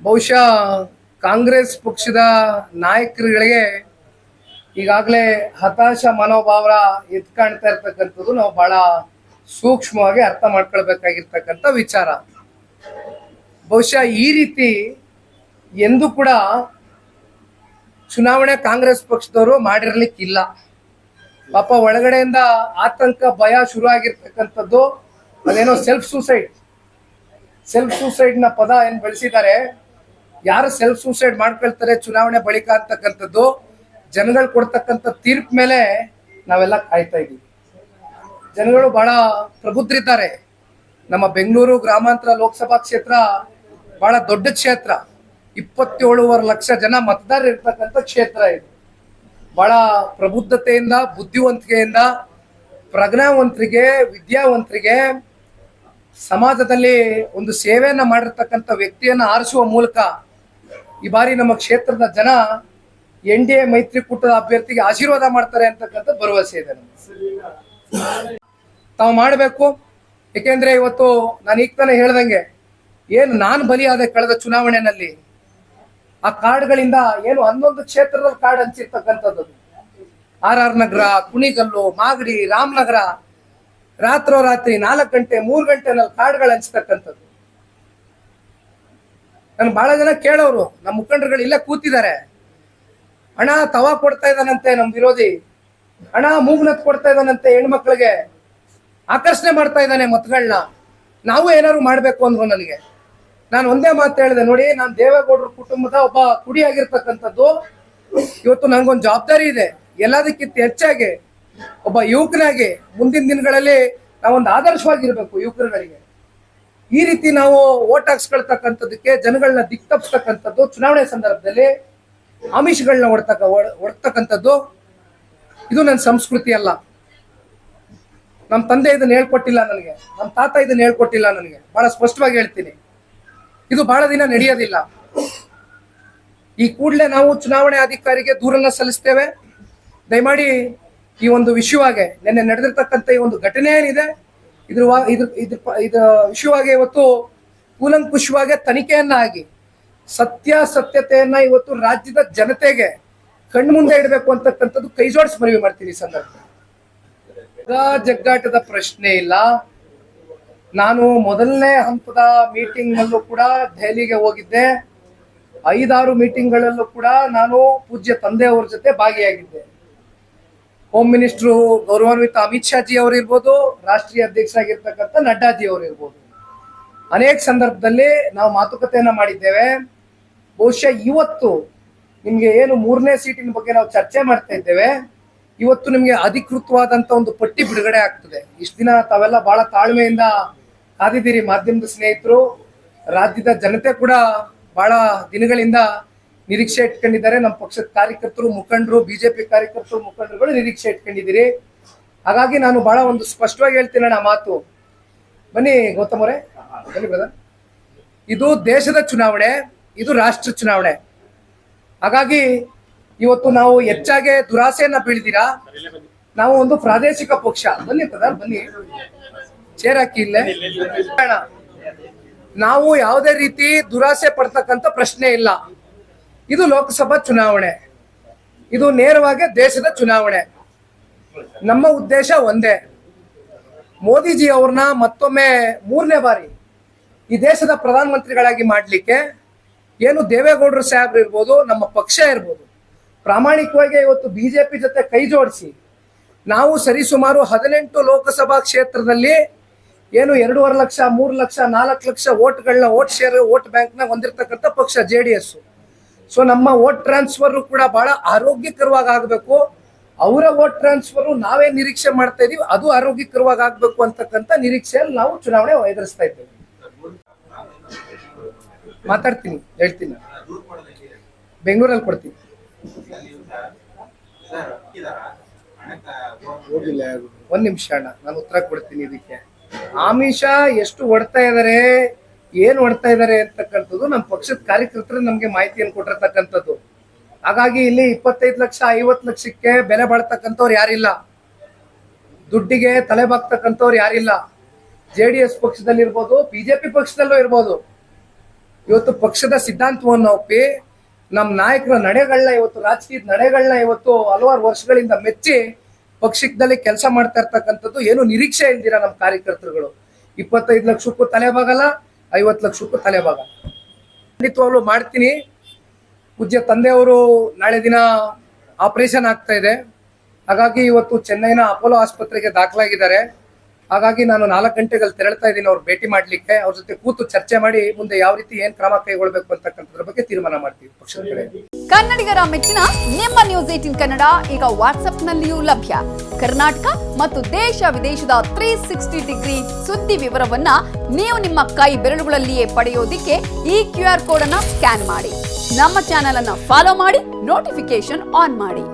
ಬಹುಶಃ ಕಾಂಗ್ರೆಸ್ ಪಕ್ಷದ ನಾಯಕರುಗಳಿಗೆ ಈಗಾಗಲೇ ಹತಾಶ ಮನೋಭಾವ ಎದ್ದು ಕಾಣ್ತಾ ಇರ್ತಕ್ಕಂಥದ್ದು ನಾವು ಬಹಳ ಸೂಕ್ಷ್ಮವಾಗಿ ಅರ್ಥ ಮಾಡ್ಕೊಳ್ಬೇಕಾಗಿರ್ತಕ್ಕಂಥ ವಿಚಾರ. ಬಹುಶಃ ಈ ರೀತಿ ಎಂದು ಕೂಡ ಚುನಾವಣೆ ಕಾಂಗ್ರೆಸ್ ಪಕ್ಷದವರು ಮಾಡಿರ್ಲಿಕ್ಕಿಲ್ಲ. ಪಾಪ ಒಳಗಡೆಯಿಂದ ಆತಂಕ, ಭಯ ಶುರು ಆಗಿರ್ತಕ್ಕಂಥದ್ದು ಅದೇನೋ ಸೆಲ್ಫ್ ಸೂಸೈಡ್ ಸೆಲ್ಫ್ ಸೂಸೈಡ್ನ ಪದ ಏನ್ ಬಳಸಿದ್ದಾರೆ? ಯಾರು ಸೆಲ್ಫ್ ಸೂಸೈಡ್ ಮಾಡ್ಕೊಳ್ತಾರೆ ಚುನಾವಣೆ ಬಳಿಕ ಅಂತಕ್ಕಂಥದ್ದು, ಜನಗಳು ಕೊಡ್ತಕ್ಕಂಥ ತೀರ್ಪ್ ಮೇಲೆ ನಾವೆಲ್ಲ ಕಾಯ್ತಾ ಇದ್ದೀವಿ. ಜನಗಳು ಬಹಳ ಪ್ರಬುದ್ಧರಿದ್ದಾರೆ. ನಮ್ಮ ಬೆಂಗಳೂರು ಗ್ರಾಮಾಂತರ ಲೋಕಸಭಾ ಕ್ಷೇತ್ರ ಬಹಳ ದೊಡ್ಡ ಕ್ಷೇತ್ರ. ಇಪ್ಪತ್ತೇಳುವರೆ ಲಕ್ಷ ಜನ ಮತದಾರರು ಇರ್ತಕ್ಕಂಥ ಕ್ಷೇತ್ರ ಇದು. ಬಹಳ ಪ್ರಬುದ್ಧತೆಯಿಂದ, ಬುದ್ಧಿವಂತಿಕೆಯಿಂದ, ಪ್ರಜ್ಞಾವಂತರಿಗೆ, ವಿದ್ಯಾವಂತರಿಗೆ, ಸಮಾಜದಲ್ಲಿ ಒಂದು ಸೇವೆಯನ್ನು ಮಾಡಿರ್ತಕ್ಕಂಥ ವ್ಯಕ್ತಿಯನ್ನ ಆರಿಸುವ ಮೂಲಕ ಈ ಬಾರಿ ನಮ್ಮ ಕ್ಷೇತ್ರದ ಜನ ಎನ್ ಡಿ ಎ ಮೈತ್ರಿಕೂಟದ ಅಭ್ಯರ್ಥಿಗೆ ಆಶೀರ್ವಾದ ಮಾಡ್ತಾರೆ ಅಂತಕ್ಕಂಥ ಭರವಸೆ ಇದೆ ನಮ್ಗೆ. ತಾವು ಮಾಡಬೇಕು. ಏಕೆಂದ್ರೆ ಇವತ್ತು ನಾನು ಈಗ ತಾನೇ ಹೇಳ್ದಂಗೆ, ಏನು ನಾನು ಬಲಿಯಾದೆ ಕಳೆದ ಚುನಾವಣೆಯಲ್ಲಿ ಆ ಕಾರ್ಡ್ಗಳಿಂದ ಏನು ಹನ್ನೊಂದು ಕ್ಷೇತ್ರದ ಕಾರ್ಡ್ ಹಂಚಿರ್ತಕ್ಕಂಥದ್ದು ಆರ್ ಆರ್ ನಗರ, ಕುಣಿಗಲ್ಲು, ಮಾಗಡಿ, ರಾಮನಗರ ರಾತ್ರೋರಾತ್ರಿ ನಾಲ್ಕು ಗಂಟೆ, ಮೂರು ಗಂಟೆನಲ್ಲಿ ಕಾರ್ಡ್ಗಳು ಹಂಚ್ತಕ್ಕಂಥದ್ದು ನನ್ ಬಹಳ ಜನ ಕೇಳೋರು ನಮ್ಮ ಮುಖಂಡರುಗಳು ಇಲ್ಲೇ ಕೂತಿದ್ದಾರೆ. ಹಣ ತವಾ ಕೊಡ್ತಾ ಇದ್ದಾನಂತೆ ನಮ್ ವಿರೋಧಿ. ಹಣ ಮೂಗ್ನತ್ ಕೊಡ್ತಾ ಇದ್ದಾನಂತೆ ಹೆಣ್ಮಕ್ಳಿಗೆ. ಆಕರ್ಷಣೆ ಮಾಡ್ತಾ ಇದ್ದಾನೆ ಮತಗಳನ್ನ ನಾವು ಏನಾದ್ರು ಮಾಡ್ಬೇಕು ಅಂದ್ರು ನನಗೆ. ನಾನು ಒಂದೇ ಮಾತು ಹೇಳಿದೆ, ನೋಡಿ, ನಾನು ದೇವೇಗೌಡರ ಕುಟುಂಬದ ಒಬ್ಬ ಕುಡಿಯಾಗಿರ್ತಕ್ಕಂಥದ್ದು, ಇವತ್ತು ನನಗೊಂದು ಜವಾಬ್ದಾರಿ ಇದೆ. ಎಲ್ಲದಕ್ಕಿಂತ ಹೆಚ್ಚಾಗಿ ಒಬ್ಬ ಯುವಕನಾಗಿ ಮುಂದಿನ ದಿನಗಳಲ್ಲಿ ನಾವೊಂದು ಆದರ್ಶವಾಗಿರ್ಬೇಕು ಯುವಕರುಗಳಿಗೆ. ಈ ರೀತಿ ನಾವು ಓಟ್ ಹಾಕ್ಸ್ಕೊಳ್ತಕ್ಕಂಥದ್ದಕ್ಕೆ ಜನಗಳನ್ನ ದಿಕ್ತಪ್ಸ್ತಕ್ಕಂಥದ್ದು ಚುನಾವಣೆ ಸಂದರ್ಭದಲ್ಲಿ ಆಮಿಷಗಳನ್ನ ಹೊಡ್ತಕ್ಕ ಹೊಡ್ತಕ್ಕಂಥದ್ದು ಇದು ನನ್ನ ಸಂಸ್ಕೃತಿ ಅಲ್ಲ. ನಮ್ಮ ತಂದೆ ಇದನ್ನ ಹೇಳ್ಕೊಟ್ಟಿಲ್ಲ ನನಗೆ. ನಮ್ಮ ತಾತ ಇದನ್ನ ಹೇಳ್ಕೊಟ್ಟಿಲ್ಲ ನನಗೆ. ಬಹಳ ಸ್ಪಷ್ಟವಾಗಿ ಹೇಳ್ತೀನಿ. ಇದು ಬಹಳ ದಿನ ನಡೆಯೋದಿಲ್ಲ. ಈ ಕೂಡಲೇ ನಾವು ಚುನಾವಣೆ ಅಧಿಕಾರಿಗೆ ದೂರನ್ನ ಸಲ್ಲಿಸ್ತೇವೆ. ದಯಮಾಡಿ ಈ ಒಂದು ವಿಷಯವಾಗಿ ನಿನ್ನೆ ನಡೆದಿರ್ತಕ್ಕಂಥ ಈ ಒಂದು ಘಟನೆ ಏನಿದೆ ಇದ್ರ ಇದ್ರ ಇದ್ರ ಇದ್ರ ವಿಷಯವಾಗಿ ಇವತ್ತು ಕೂಲಂಕುಷವಾಗಿ ತನಿಖೆಯನ್ನಾಗಿ, ಸತ್ಯಾಸತ್ಯತೆಯನ್ನ ಇವತ್ತು ರಾಜ್ಯದ ಜನತೆಗೆ ಕಣ್ಮುಂದೆ ಇಡಬೇಕು ಅಂತಕ್ಕಂಥದ್ದು ಕೈ ಜೋಡಿಸಿ ಮನವಿ ಮಾಡ್ತೀನಿ ಈ ಸಂದರ್ಭ. ಜಗ್ಗಾಟದ ಪ್ರಶ್ನೆ ಇಲ್ಲ. ನಾನು ಮೊದಲನೇ ಹಂತದ ಮೀಟಿಂಗ್ ನಲ್ಲೂ ಕೂಡ ದೆಹಲಿಗೆ ಹೋಗಿದ್ದೆ. ಐದಾರು ಮೀಟಿಂಗ್ಗಳಲ್ಲೂ ಕೂಡ ನಾನು ಪೂಜ್ಯ ತಂದೆಯವರ ಜೊತೆ ಭಾಗಿಯಾಗಿದ್ದೆ. ಹೋಮ್ ಮಿನಿಸ್ಟ್ರು ಗೌರವಾನ್ವಿತ ಅಮಿತ್ ಶಾ ಜಿ ಅವರು ಇರ್ಬೋದು ರಾಷ್ಟ್ರೀಯ ಅಧ್ಯಕ್ಷರಾಗಿರ್ತಕ್ಕಂಥ ನಡ್ಡಾಜಿ ಅವರು ಇರ್ಬೋದು ಅನೇಕ ಸಂದರ್ಭದಲ್ಲಿ ನಾವು ಮಾತುಕತೆಯನ್ನ ಮಾಡಿದ್ದೇವೆ. ಬಹುಶಃ ಇವತ್ತು ನಿಮ್ಗೆ ಏನು ಮೂರನೇ ಸೀಟಿನ ಬಗ್ಗೆ ನಾವು ಚರ್ಚೆ ಮಾಡ್ತಾ ಇದ್ದೇವೆ. ಇವತ್ತು ನಿಮ್ಗೆ ಅಧಿಕೃತವಾದಂತ ಒಂದು ಪಟ್ಟಿ ಬಿಡುಗಡೆ ಆಗ್ತದೆ. ಇಷ್ಟು ದಿನ ತಾವೆಲ್ಲ ಬಹಳ ತಾಳ್ಮೆಯಿಂದ ಕಾದಿದ್ದೀರಿ ಮಾಧ್ಯಮದ ಸ್ನೇಹಿತರು. ರಾಜ್ಯದ ಜನತೆ ಕೂಡ ಬಹಳ ದಿನಗಳಿಂದ ನಿರೀಕ್ಷೆ ಇಟ್ಕೊಂಡಿದ್ದಾರೆ. ನಮ್ಮ ಪಕ್ಷದ ಕಾರ್ಯಕರ್ತರು, ಮುಖಂಡರು, ಬಿಜೆಪಿ ಕಾರ್ಯಕರ್ತರು, ಮುಖಂಡರುಗಳು ನಿರೀಕ್ಷೆ ಇಟ್ಕೊಂಡಿದ್ದೀರಿ. ಹಾಗಾಗಿ ನಾನು ಬಹಳ ಒಂದು ಸ್ಪಷ್ಟವಾಗಿ ಹೇಳ್ತೀನಿ ಅಣ್ಣ ಮಾತು. ಬನ್ನಿ ಗೌತಮ್ ಅವರೇ. ಬನ್ನಿ ಬ್ರದರ್ ಇದು ದೇಶದ ಚುನಾವಣೆ, ಇದು ರಾಷ್ಟ್ರ ಚುನಾವಣೆ. ಹಾಗಾಗಿ ಇವತ್ತು ನಾವು ಹೆಚ್ಚಾಗಿ ದುರಾಸೆಯನ್ನ ಬೀಳ್ದಿರಾ? ನಾವು ಒಂದು ಪ್ರಾದೇಶಿಕ ಪಕ್ಷ. ಬನ್ನಿ ಬ್ರದರ್ ಬನ್ನಿ. ಚೇರ್ ಹಾಕಿ ಇಲ್ಲೇ. ನಾವು ಯಾವುದೇ ರೀತಿ ದುರಾಸೆ ಪಡ್ತಕ್ಕಂಥ ಪ್ರಶ್ನೆ ಇಲ್ಲ. ಇದು ಲೋಕಸಭಾ ಚುನಾವಣೆ. ಇದು ನೇರವಾಗಿ ದೇಶದ ಚುನಾವಣೆ. ನಮ್ಮ ಉದ್ದೇಶ ಒಂದೇ. ಮೋದಿಜಿ ಅವ್ರನ್ನ ಮತ್ತೊಮ್ಮೆ ಮೂರನೇ ಬಾರಿ ಈ ದೇಶದ ಪ್ರಧಾನಮಂತ್ರಿಗಳಾಗಿ ಮಾಡಲಿಕ್ಕೆ ಏನು ದೇವೇಗೌಡರು ಸಾಹೇಬ್ರು ಇರ್ಬೋದು, ನಮ್ಮ ಪಕ್ಷ ಇರ್ಬೋದು, ಪ್ರಾಮಾಣಿಕವಾಗಿ ಇವತ್ತು ಬಿಜೆಪಿ ಜೊತೆ ಕೈ ಜೋಡಿಸಿ ನಾವು ಸರಿಸುಮಾರು ಹದಿನೆಂಟು ಲೋಕಸಭಾ ಕ್ಷೇತ್ರದಲ್ಲಿ ಏನು ಎರಡೂವರೆ ಲಕ್ಷ, ಮೂರು ಲಕ್ಷ, ನಾಲ್ಕು ಲಕ್ಷ ಓಟ್ಗಳನ್ನ ಓಟ್ ಶೇರ್ ಓಟ್ ಬ್ಯಾಂಕ್ನ ಹೊಂದಿರತಕ್ಕಂಥ ಪಕ್ಷ, ಜೆ ಡಿ ಎಸ್. ಸೊ ನಮ್ಮ ವೋಟ್ ಟ್ರಾನ್ಸ್ಫರ್ ಕೂಡ ಬಹಳ ಆರೋಗ್ಯಕರವಾಗಿ ಆಗಬೇಕು. ಅವರ ವೋಟ್ ಟ್ರಾನ್ಸ್ಫರ್ ನಾವೇ ನಿರೀಕ್ಷೆ ಮಾಡ್ತಾ ಇದೀವಿ. ಅದು ಆರೋಗ್ಯಕರವಾಗಿ ಆಗಬೇಕು ಅಂತಕ್ಕಂಥ ನಿರೀಕ್ಷೆಯಲ್ಲಿ ನಾವು ಚುನಾವಣೆ ಎದುರಿಸ್ತಾ ಇದ್ದೇವೆ. ಮಾತಾಡ್ತೀನಿ ಹೇಳ್ತೀನಿ. ಬೆಂಗಳೂರಲ್ಲಿ ಕೊಡ್ತೀನಿ. ಒಂದ್ ನಿಮಿಷ ಅಣ್ಣ ನಾನು ಉತ್ತರ ಕೊಡ್ತೀನಿ ಇದಕ್ಕೆ. ಆಮಿಷ ಎಷ್ಟು ಹೊಡ್ತಾ ಇದಾರೆ? ಏನ್ ಹೊಡ್ತಾ ಇದ್ದಾರೆ ಅಂತಕ್ಕಂಥದ್ದು ನಮ್ಮ ಪಕ್ಷದ ಕಾರ್ಯಕರ್ತರು ನಮ್ಗೆ ಮಾಹಿತಿಯನ್ನು ಕೊಟ್ಟಿರ್ತಕ್ಕಂಥದ್ದು. ಹಾಗಾಗಿ ಇಲ್ಲಿ ಇಪ್ಪತ್ತೈದು ಲಕ್ಷ, ಐವತ್ತು ಲಕ್ಷಕ್ಕೆ ಬೆಲೆ ಬಾಳ್ತಕ್ಕಂಥವ್ರು ಯಾರಿಲ್ಲ. ದುಡ್ಡಿಗೆ ತಲೆ ಬಾಗ್ತಕ್ಕಂಥವ್ರು ಯಾರಿಲ್ಲ. ಜೆ ಡಿ ಎಸ್ ಪಕ್ಷದಲ್ಲಿ ಇರ್ಬೋದು ಬಿಜೆಪಿ ಪಕ್ಷದಲ್ಲೂ ಇರ್ಬೋದು. ಇವತ್ತು ಪಕ್ಷದ ಸಿದ್ಧಾಂತವನ್ನು ಒಪ್ಪಿ ನಮ್ಮ ನಾಯಕರ ನಡೆಗಳನ್ನ ಇವತ್ತು, ರಾಜಕೀಯದ ನಡೆಗಳನ್ನ ಇವತ್ತು ಹಲವಾರು ವರ್ಷಗಳಿಂದ ಮೆಚ್ಚಿ ಪಕ್ಷದಲ್ಲಿ ಕೆಲಸ ಮಾಡ್ತಾ ಇರ್ತಕ್ಕಂಥದ್ದು ಏನು ನಿರೀಕ್ಷೆ ಇಲ್ದಿರ ನಮ್ಮ ಕಾರ್ಯಕರ್ತರುಗಳು. ಇಪ್ಪತ್ತೈದು ಲಕ್ಷಕ್ಕೂ ತಲೆಬಾಗಲ್ಲ ಐವತ್ತು ಲಕ್ಷಕ್ಕೂ ತಲೆಬಾಗ ಖಂಡಿತವಾಗ್ಲೂ ಮಾಡ್ತೀನಿ. ಪೂಜ್ಯ ತಂದೆಯವರು ನಾಳೆ ದಿನ ಆಪರೇಷನ್ ಆಗ್ತಾ ಇದೆ. ಹಾಗಾಗಿ ಇವತ್ತು ಚೆನ್ನೈನ ಅಪೋಲೋ ಆಸ್ಪತ್ರೆಗೆ ದಾಖಲಾಗಿದ್ದಾರೆ. ಹಾಗಾಗಿ ನಾನು ನಾಲ್ಕು ಗಂಟೆಗಳು ತೆರಳ್ತಾ ಇದ್ದೀನಿ, ಅವ್ರು ಭೇಟಿ ಮಾಡ್ಲಿಕ್ಕೆ. ಅವ್ರ ಜೊತೆ ಕೂತು ಚರ್ಚೆ ಮಾಡಿ ಮುಂದೆ ಯಾವ ರೀತಿ ಏನ್ ಕ್ರಮ ಕೈಗೊಳ್ಬೇಕು ಅಂತಕ್ಕಂಥದ್ರ ಬಗ್ಗೆ ತೀರ್ಮಾನ ಮಾಡ್ತೀವಿ ಪಕ್ಷದ ಕಡೆ. ಕನ್ನಡಿಗರ ಮೆಚ್ಚಿನ ನಿಮ್ಮ ನ್ಯೂಸ್ ಏಟಿನ್ ಕನ್ನಡ ಈಗ ವಾಟ್ಸ್ಆಪ್ನಲ್ಲಿಯೂ ಲಭ್ಯ. ಕರ್ನಾಟಕ ಮತ್ತು ದೇಶ ವಿದೇಶದ ತ್ರೀ ಸಿಕ್ಸ್ಟಿ ಡಿಗ್ರಿ ಸುದ್ದಿ ವಿವರವನ್ನ ನೀವು ನಿಮ್ಮ ಕೈ ಬೆರಳುಗಳಲ್ಲಿಯೇ ಪಡೆಯೋದಿಕ್ಕೆ ಈ ಕ್ಯೂ ಆರ್ ಕೋಡ್ ಅನ್ನ ಸ್ಕ್ಯಾನ್ ಮಾಡಿ. ನಮ್ಮ ಚಾನೆಲ್ ಅನ್ನ ಫಾಲೋ ಮಾಡಿ ನೋಟಿಫಿಕೇಶನ್ ಆನ್ ಮಾಡಿ.